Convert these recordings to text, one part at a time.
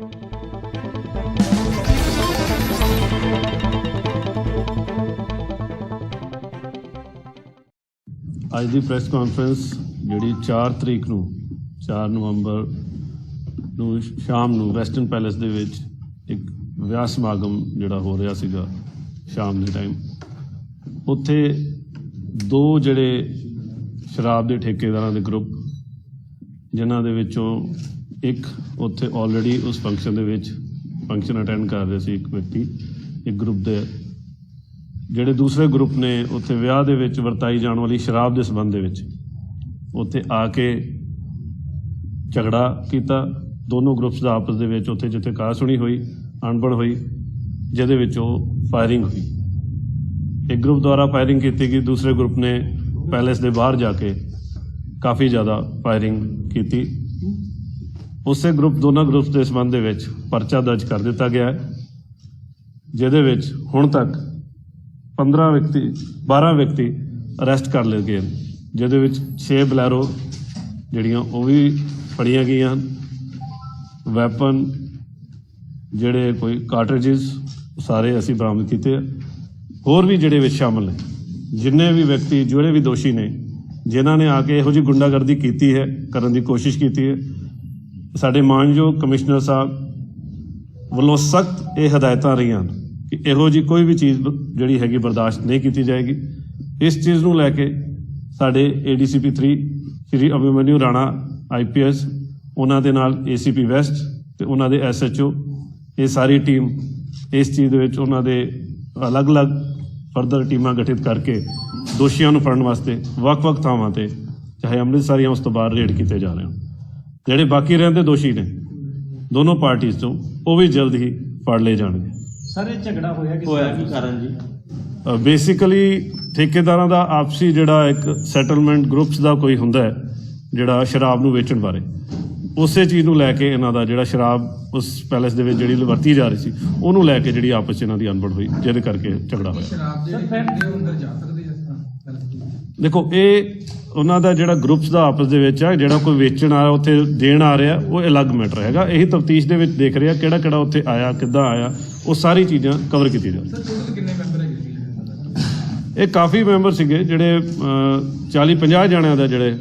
ਅੱਜ ਦੀ press conference ਜਿਹੜੀ 4 ਤਰੀਕ ਨੂੰ 4 ਨਵੰਬਰ ਨੂੰ ਸ਼ਾਮ ਨੂੰ ਵੈਸਟਰਨ ਪੈਲੇਸ ਦੇ ਵਿੱਚ ਇੱਕ ਵਿਆਹ ਸਮਾਗਮ ਜਿਹੜਾ ਹੋ ਰਿਹਾ ਸੀਗਾ ਸ਼ਾਮ ਦੇ ਟਾਈਮ ਉੱਥੇ ਦੋ ਜਿਹੜੇ ਸ਼ਰਾਬ ਦੇ ਠੇਕੇਦਾਰਾਂ ਦੇ ਗਰੁੱਪ ਜਿਨ੍ਹਾਂ ਦੇ ਵਿੱਚੋਂ ਇੱਕ ਉੱਥੇ ਆਲਰੇਡੀ ਉਸ ਫੰਕਸ਼ਨ ਦੇ ਵਿੱਚ ਫੰਕਸ਼ਨ ਅਟੈਂਡ ਕਰ ਰਹੇ ਸੀ ਇੱਕ ਵਿਅਕਤੀ, ਇੱਕ ਗਰੁੱਪ ਦੇ। ਜਿਹੜੇ ਦੂਸਰੇ ਗਰੁੱਪ ਨੇ ਉੱਥੇ ਵਿਆਹ ਦੇ ਵਿੱਚ ਵਰਤਾਈ ਜਾਣ ਵਾਲੀ ਸ਼ਰਾਬ ਦੇ ਸੰਬੰਧ ਦੇ ਵਿੱਚ, ਉੱਥੇ ਆ ਕੇ ਝਗੜਾ ਕੀਤਾ। ਦੋਨੋਂ ਗਰੁੱਪਸ ਦਾ ਆਪਸ ਦੇ ਵਿੱਚ ਉੱਥੇ ਜਿੱਥੇ ਕਾਰ ਸੁਣੀ ਹੋਈ, ਅਣਬਣ ਹੋਈ, ਜਿਹਦੇ ਵਿੱਚ ਉਹ ਫਾਇਰਿੰਗ ਹੋਈ। ਇੱਕ ਗਰੁੱਪ ਦੁਆਰਾ ਫਾਇਰਿੰਗ ਕੀਤੀ ਗਈ, ਦੂਸਰੇ ਗਰੁੱਪ ਨੇ ਪੈਲੇਸ ਦੇ ਬਾਹਰ ਜਾ ਕੇ ਕਾਫੀ ਜ਼ਿਆਦਾ ਫਾਇਰਿੰਗ ਕੀਤੀ। ਉਸੇ ਗਰੁੱਪ ਦੋਨਾਂ ਗਰੁੱਪਸ ਦੇ ਸੰਬੰਧ ਦੇ ਵਿੱਚ ਪਰਚਾ ਦਰਜ ਕਰ ਦਿੱਤਾ ਗਿਆ ਹੈ ਜਿਹਦੇ ਵਿੱਚ ਹੁਣ ਤੱਕ 15 ਵਿਅਕਤੀ 12 ਵਿਅਕਤੀ ਅਰੈਸਟ ਕਰ ਲਏ ਗਏ ਨੇ, ਜਿਹਦੇ ਵਿੱਚ 6 ਬਲੈਰੋ ਜਿਹੜੀਆਂ ਉਹ ਵੀ ਫੜੀਆਂ ਗਈਆਂ ਹਨ। ਵੈਪਨ ਜਿਹੜੇ ਕੋਈ ਕਾਰਟ੍ਰਿਜਸ ਸਾਰੇ ਅਸੀਂ ਬਰਾਮਦ ਕੀਤੇ ਹੋਰ ਵੀ ਜਿਹੜੇ ਵਿੱਚ ਸ਼ਾਮਲ ਨੇ ਜਿੰਨੇ ਵੀ ਵਿਅਕਤੀ ਜਿਹੜੇ ਵੀ ਦੋਸ਼ੀ ਨੇ ਜਿਨ੍ਹਾਂ ਨੇ ਆ ਕੇ ਇਹੋ ਜਿਹੀ ਗੁੰਡਾਗਰਦੀ ਕੀਤੀ ਹੈ ਕਰਨ ਦੀ ਕੋਸ਼ਿਸ਼ ਕੀਤੀ ਹੈ ਸਾਡੇ ਮਾਨਯੋਗ ਕਮਿਸ਼ਨਰ ਸਾਹਿਬ ਵੱਲੋਂ ਸਖਤ ਇਹ ਹਦਾਇਤਾਂ ਰਹੀਆਂ ਹਨ ਕਿ ਇਹੋ ਜੀ ਕੋਈ ਵੀ ਚੀਜ਼ ਜਿਹੜੀ ਹੈਗੀ ਬਰਦਾਸ਼ਤ ਨਹੀਂ ਕੀਤੀ ਜਾਏਗੀ। ਇਸ ਚੀਜ਼ ਨੂੰ ਲੈ ਕੇ ਸਾਡੇ ADCP 3 ਸ਼੍ਰੀ ਅਭਿਮਨਿਊ ਰਾਣਾ ਆਈਪੀਐਸ ਉਹਨਾਂ ਦੇ ਨਾਲ ACP ਵੈਸਟ ਤੇ ਉਹਨਾਂ ਦੇ SHO ਇਹ ਸਾਰੀ ਟੀਮ ਇਸ ਚੀਜ਼ ਦੇ ਵਿੱਚ ਉਹਨਾਂ ਦੇ ਅਲੱਗ-ਅਲੱਗ ਫਰਦਰ ਟੀਮਾਂ ਗਠਿਤ ਕਰਕੇ ਦੋਸ਼ੀਆਂ ਨੂੰ ਫੜਨ ਵਾਸਤੇ ਵੱਖ-ਵੱਖ ਥਾਵਾਂ ਤੇ, ਚਾਹੇ ਅੰਮ੍ਰਿਤਸਰ ਜਾਂ ਉਸ ਤੋਂ ਬਾਹਰ ਰੇਡ ਕੀਤੇ ਜਾ ਰਹੇ ਹਨ ਜਿਹੜੇ ਬਾਕੀ ਰਹਿੰਦੇ ਦੋਸ਼ੀ ਨੇ ਦੋਨੋਂ ਪਾਰਟੀਆਂ ਤੋਂ ਉਹ ਵੀ ਜਲਦ ਹੀ ਫੜ ਲਏ ਜਾਣਗੇ। ਸਰ ਇਹ ਝਗੜਾ ਹੋਇਆ ਕਿ ਹੋਇਆ ਕੀ ਕਾਰਨ ਜੀ? ਬੇਸਿਕਲੀ ਠੇਕੇਦਾਰਾਂ ਦਾ ਆਪਸੀ ਜਿਹੜਾ ਇੱਕ ਸੈਟਲਮੈਂਟ ਗਰੁੱਪਸ ਦਾ ਕੋਈ ਹੁੰਦਾ ਹੈ ਜਿਹੜਾ ਸ਼ਰਾਬ ਨੂੰ ਵੇਚਣ ਬਾਰੇ ਉਸੇ ਚੀਜ਼ ਨੂੰ ਲੈ ਕੇ ਇਹਨਾਂ ਦਾ ਜਿਹੜਾ ਸ਼ਰਾਬ ਉਸ ਪੈਲੇਸ ਦੇ ਵਿੱਚ ਜਿਹੜੀ ਵਰਤੀ ਜਾ ਰਹੀ ਸੀ ਉਹਨੂੰ ਲੈ ਕੇ ਜਿਹੜੀ ਆਪਸ 'ਚ ਇਹਨਾਂ ਦੀ ਅਣਬਣ ਹੋਈ ਜਿਹਦੇ ਕਰਕੇ ਝਗੜਾ ਹੋਇਆ। ਸ਼ਰਾਬ ਦੇ ਅੰਦਰ ਜਾ ਸਕਦੇ ਜਿਸ ਤਰ੍ਹਾਂ? ਦੇਖੋ ਇਹ ਉਹਨਾਂ ਦਾ ਜਿਹੜਾ ਗਰੁੱਪਸ ਦਾ ਆਪਸ ਦੇ ਵਿੱਚ ਆ ਜਿਹੜਾ ਕੋਈ ਵੇਚਣ ਆ ਰਿਹਾ ਉੱਥੇ ਦੇਣ ਆ ਰਿਹਾ ਉਹ ਅਲੱਗ ਮੈਟਰ ਹੈਗਾ। ਇਹੀ ਤਫਤੀਸ਼ ਦੇ ਵਿੱਚ ਦੇਖ ਰਿਹਾ ਕਿਹੜਾ ਕਿਹੜਾ ਉੱਥੇ ਆਇਆ ਕਿੱਦਾਂ ਆਇਆ ਉਹ ਸਾਰੀ ਚੀਜ਼ਾਂ ਕਵਰ ਕੀਤੀ ਜਾ ਇਹ ਕਾਫੀ ਮੈਂਬਰ ਸੀਗੇ ਜਿਹੜੇ 40 50 ਜਣਿਆਂ ਦਾ ਜਿਹੜੇ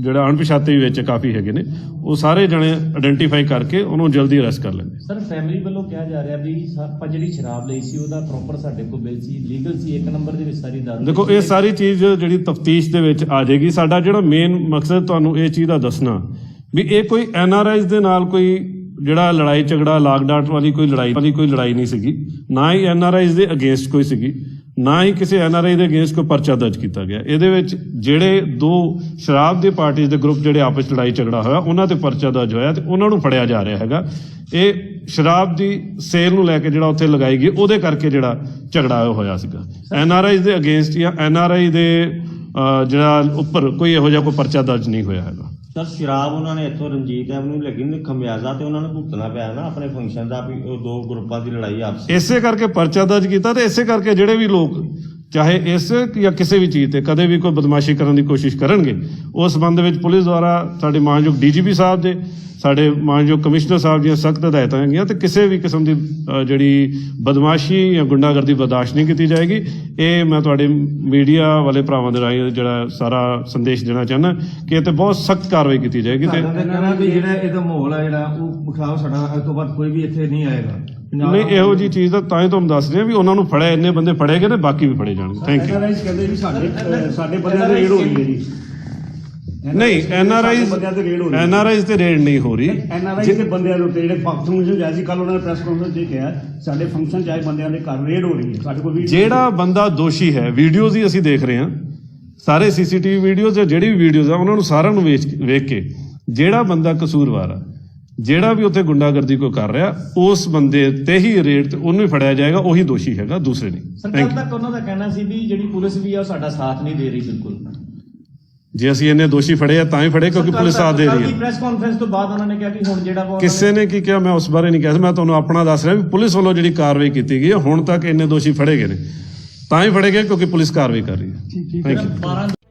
ਜਿਹੜਾ ਅਣਪਛਾਤੇ ਵਿੱਚ ਕਾਫੀ ਹੈਗੇ ਨੇ ਉਹ ਸਾਰੇ ਜਣੇ ਆਇਡੈਂਟੀਫਾਈ ਕਰਕੇ ਉਹਨੂੰ ਜਲਦੀ ਅਰੈਸਟ ਕਰ ਲੈਂਦੇ ਸਰ ਫੈਮਿਲੀ ਵੱਲੋਂ ਕਿਹਾ ਜਾ ਰਿਹਾ ਵੀ ਸਰ ਆਪਾਂ ਜਿਹੜੀ ਸ਼ਰਾਬ ਲਈ ਸੀ ਉਹਦਾ ਪ੍ਰੋਪਰ ਸਾਡੇ ਕੋਲ ਬਿੱਲ ਸੀ ਲੀਗਲ ਸੀ ਇੱਕ ਨੰਬਰ ਦੇ ਵਿੱਚ ਸਾਰੀ ਦਾਰੂ ਦੇਖੋ ਇਹ ਸਾਰੀ ਚੀਜ਼ ਜਿਹੜੀ ਤਫਤੀਸ਼ ਦੇ ਵਿੱਚ ਆ ਜਾਏਗੀ। ਸਾਡਾ ਜਿਹੜਾ ਮੇਨ ਮਕਸਦ ਤੁਹਾਨੂੰ ਇਹ ਚੀਜ਼ ਦਾ ਦੱਸਣਾ ਵੀ ਇਹ ਕੋਈ ਐਨਆਰਆਈਜ਼ ਦੇ ਨਾਲ ਕੋਈ ਜਿਹੜਾ ਲੜਾਈ ਝਗੜਾ ਲਾਗ ਡਾਟ ਵਾਲੀ ਕੋਈ ਲੜਾਈ, ਵਾਲੀ ਕੋਈ ਲੜਾਈ ਨਹੀਂ ਸੀਗੀ। ਨਾ ਹੀ ਐੱਨ ਆਰ ਆਈਜ਼ ਦੇ ਅਗੇਂਸਟ ਕੋਈ ਸੀਗੀ, ਨਾ ਹੀ ਕਿਸੇ ਐੱਨ ਆਰ ਆਈ ਦੇ ਅਗੇਂਸਟ ਕੋਈ ਪਰਚਾ ਦਰਜ ਕੀਤਾ ਗਿਆ। ਇਹਦੇ ਵਿੱਚ ਜਿਹੜੇ ਦੋ ਸ਼ਰਾਬ ਦੇ ਪਾਰਟੀਆਂ ਦੇ ਗਰੁੱਪ ਜਿਹੜੇ ਆਪਸ 'ਚ ਲੜਾਈ ਝਗੜਾ ਹੋਇਆ, ਉਹਨਾਂ ਤੇ ਪਰਚਾ ਦਰਜ ਹੋਇਆ ਤੇ ਉਹਨਾਂ ਨੂੰ ਫੜਿਆ ਜਾ ਰਿਹਾ ਹੈਗਾ। ਇਹ ਸ਼ਰਾਬ ਦੀ ਸੇਲ ਨੂੰ ਲੈ ਕੇ ਜਿਹੜਾ ਉੱਥੇ ਲਗਾਈ ਗਈ, ਉਹਦੇ ਕਰਕੇ ਜਿਹੜਾ ਝਗੜਾ ਹੋਇਆ ਸੀਗਾ। ਐਨਆਰਆਈ ਦੇ ਅਗੇਂਸਟ ਜਾਂ ਐੱਨ ਆਰ ਆਈ ਦੇ ਜਿਹੜਾ ਉੱਪਰ ਕੋਈ ਇਹੋ ਜਿਹਾ ਕੋਈ ਪਰਚਾ ਦਰਜ ਨਹੀਂ ਹੋਇਆ ਹੈਗਾ। ਸਰ, ਸ਼ਰਾਬ ਉਹਨਾਂ ਨੇ ਇੱਥੋਂ ਰਣਜੀਤ ਐਵਨਿਊ ਲੱਗੀ ਨੇ ਖਮਿਆਜ਼ਾ ਤੇ ਉਹਨਾਂ ਨੂੰ ਭੁਗਤਣਾ ਪਿਆ ਨਾ ਆਪਣੇ ਫੰਕਸ਼ਨ ਦਾ ਵੀ ਉਹ ਦੋ ਗਰੁੱਪਾਂ ਦੀ ਲੜਾਈ ਆਪਸ ਇਸੇ ਕਰਕੇ ਪਰਚਾ ਦਰਜ ਕੀਤਾ ਤੇ ਇਸੇ ਕਰਕੇ ਜਿਹੜੇ ਵੀ ਲੋਕ, ਚਾਹੇ ਇਸ ਜਾਂ ਕਿਸੇ ਵੀ ਚੀਜ਼ ਤੇ ਕਦੇ ਵੀ ਕੋਈ ਬਦਮਾਸ਼ੀ ਕਰਨ ਦੀ ਕੋਸ਼ਿਸ਼ ਕਰਨਗੇ, ਉਸ ਸੰਬੰਧ ਵਿੱਚ ਪੁਲਿਸ ਦੁਆਰਾ ਸਾਡੇ ਮਾਨਯੋਗ ਡੀਜੀਪੀ ਸਾਹਿਬ ਦੇ ਸਾਡੇ ਮਾਨਯੋਗ ਕਮਿਸ਼ਨਰ ਸਾਹਿਬ ਦੀਆਂ ਸਖਤ ਹਦਾਇਤਾਂ ਹੈਗੀਆਂ ਤੇ ਕਿਸੇ ਵੀ ਕਿਸਮ ਦੀ ਜਿਹੜੀ ਬਦਮਾਸ਼ੀ ਜਾਂ ਗੁੰਡਾਗਰਦੀ ਬਰਦਾਸ਼ਤ ਨਹੀਂ ਕੀਤੀ ਜਾਏਗੀ। ਇਹ ਮੈਂ ਤੁਹਾਡੇ ਮੀਡੀਆ ਵਾਲੇ ਭਰਾਵਾਂ ਦੇ ਰਾਹੀਂ ਜਿਹੜਾ ਸਾਰਾ ਸੰਦੇਸ਼ ਦੇਣਾ ਚਾਹੁੰਦਾ ਕਿ ਇਹ ਤੇ ਬਹੁਤ ਸਖਤ ਕਾਰਵਾਈ ਕੀਤੀ ਜਾਏਗੀ ਤੇ ਸਾਡਾ ਤਾਂ ਕਹਿਣਾ ਵੀ ਜਿਹੜਾ ਇਹਦਾ ਮਾਹੌਲ ਆ ਜਿਹੜਾ ਉਹ ਬਖਾਓ ਸਾਡਾ ਅੱਜ ਤੋਂ ਬਾਅਦ ਕੋਈ ਵੀ ਇੱਥੇ ਨਹੀਂ ਆਏਗਾ। ਪੰਜਾਬ ਨਹੀਂ ਇਹੋ ਜੀ ਚੀਜ਼ ਦਾ ਤਾਂ ਹੀ ਤੁਹਾਨੂੰ ਦੱਸ ਰਹੇ ਹਾਂ ਵੀ ਉਹਨਾਂ ਨੂੰ ਫੜਿਆ ਇੰਨੇ ਬੰਦੇ ਫੜੇ ਗਏ ਨੇ ਬਾਕੀ ਵੀ ਫੜੇ ਜਾਣਗੇ। ਥੈਂਕ ਯੂ NRIs ਕਹਿੰਦੇ ਵੀ ਸਾਡੇ ਅਹ, ਸਾਡੇ ਬੰਦਿਆਂ ਤੇ ਰੇਡ ਹੋ ਰਹੀ ਹੈ ਜੀ। ਨਹੀਂ ਐਨਆਰਆਈਜ਼ ਸਾਡੇ ਬੰਦਿਆਂ ਤੇ ਰੇਡ ਹੋ ਰਹੀ ਹੈ। ਐਨਆਰਆਈਜ਼ ਤੇ ਰੇਡ ਨਹੀਂ ਹੋ ਰਹੀ। ਐਨਆਰਆਈ ਦੇ ਬੰਦਿਆਂ ਦੇ ਉੱਤੇ ਜਿਹੜੇ ਫੰਕਸ਼ਨ ਜਾਇ ਸੀ ਕੱਲ ਉਹਨਾਂ ਨੇ ਪ੍ਰੈਸ ਕਾਨਫਰੰਸ 'ਚ ਕਿਹਾ ਸਾਡੇ ਫੰਕਸ਼ਨ ਚਾਹੇ ਬੰਦਿਆਂ ਦੇ ਘਰ ਰੇਡ ਹੋ ਰਹੀ ਹੈ। ਸਾਡੇ ਕੋਲ ਵੀ ਜਿਹੜਾ ਬੰਦਾ ਦੋਸ਼ੀ ਹੈ ਵੀਡੀਓਜ਼ ਹੀ ਅਸੀਂ ਦੇਖ ਰਹੇ ਹਾਂ। ਸਾਰੇ ਸੀਸੀਟੀਵੀ ਵੀਡੀਓਜ਼ ਜਾਂ ਜਿਹੜੀ ਵੀ ਵੀਡੀਓਜ਼ ਆ ਉਹਨਾਂ ਨੂੰ ਸਾਰਿਆਂ ਨੂੰ ਵੇਖ ਕੇ ਜਿਹੜਾ ਬੰਦਾ ਕਸੂਰਵਾਰ ਆ ਜਿਹੜਾ ਵੀ ਉੱਥੇ ਗੁੰਡਾਗਰਦੀ ਕੋਈ ਕਰ ਰਿਹਾ ਉਸ ਬੰਦੇ ਤੇ ਹੀ ਰੇਡ ਤੇ ਉਹਨੂੰ ਹੀ ਫੜਿਆ ਜਾਏਗਾ ਉਹੀ ਦੋਸ਼ੀ ਹੈਗਾ ਦੂਸਰੇ ਨਹੀਂ। ਸਰ Thank ਕੱਲ you. ਤੱਕ ਉਹਨਾਂ ਦਾ ਕਹਿਣਾ ਸੀ ਵੀ ਜਿਹੜੀ ਪੁਲਿਸ ਵੀ ਆ ਉਹ ਸਾਡਾ ਸਾਥ ਨਹੀਂ ਦੇ ਰਹੀ ਬਿਲਕੁਲ। ਜੇ ਅਸੀਂ ਇੰਨੇ ਦੋਸ਼ੀ ਫੜੇ ਆ ਤਾਂ ਹੀ ਫੜੇ ਕਿਉਂਕਿ ਪੁਲਿਸ ਸਾਥ ਦੇ ਰਹੀ ਹੈ। ਪ੍ਰੈਸ ਕਾਨਫਰੰਸ ਤੋਂ ਬਾਅਦ ਉਹਨਾਂ ਨੇ ਕਿਹਾ ਕਿ ਹੁਣ ਜਿਹੜਾ ਕਿਸੇ ਨੇ ਕੀ ਕਿਹਾ? ਮੈਂ ਉਸ ਬਾਰੇ ਨਹੀਂ ਕਿਹਾ ਮੈਂ ਤੁਹਾਨੂੰ ਆਪਣਾ ਦੱਸ ਰਿਹਾ ਵੀ ਪੁਲਿਸ ਵੱਲੋਂ ਜਿਹੜੀ ਕਾਰਵਾਈ ਕੀਤੀ ਗਈ ਹੈ ਹੁਣ ਤੱਕ ਇੰਨੇ ਦੋਸ਼ੀ ਫੜੇ ਗਏ ਨੇ। ਤਾਂ ਹੀ ਫੜੇ ਗਏ ਕਿਉਂਕਿ ਪੁਲਿਸ ਕਾਰਵਾਈ ਕਰ ਰਹੀ ਹੈ। Thank you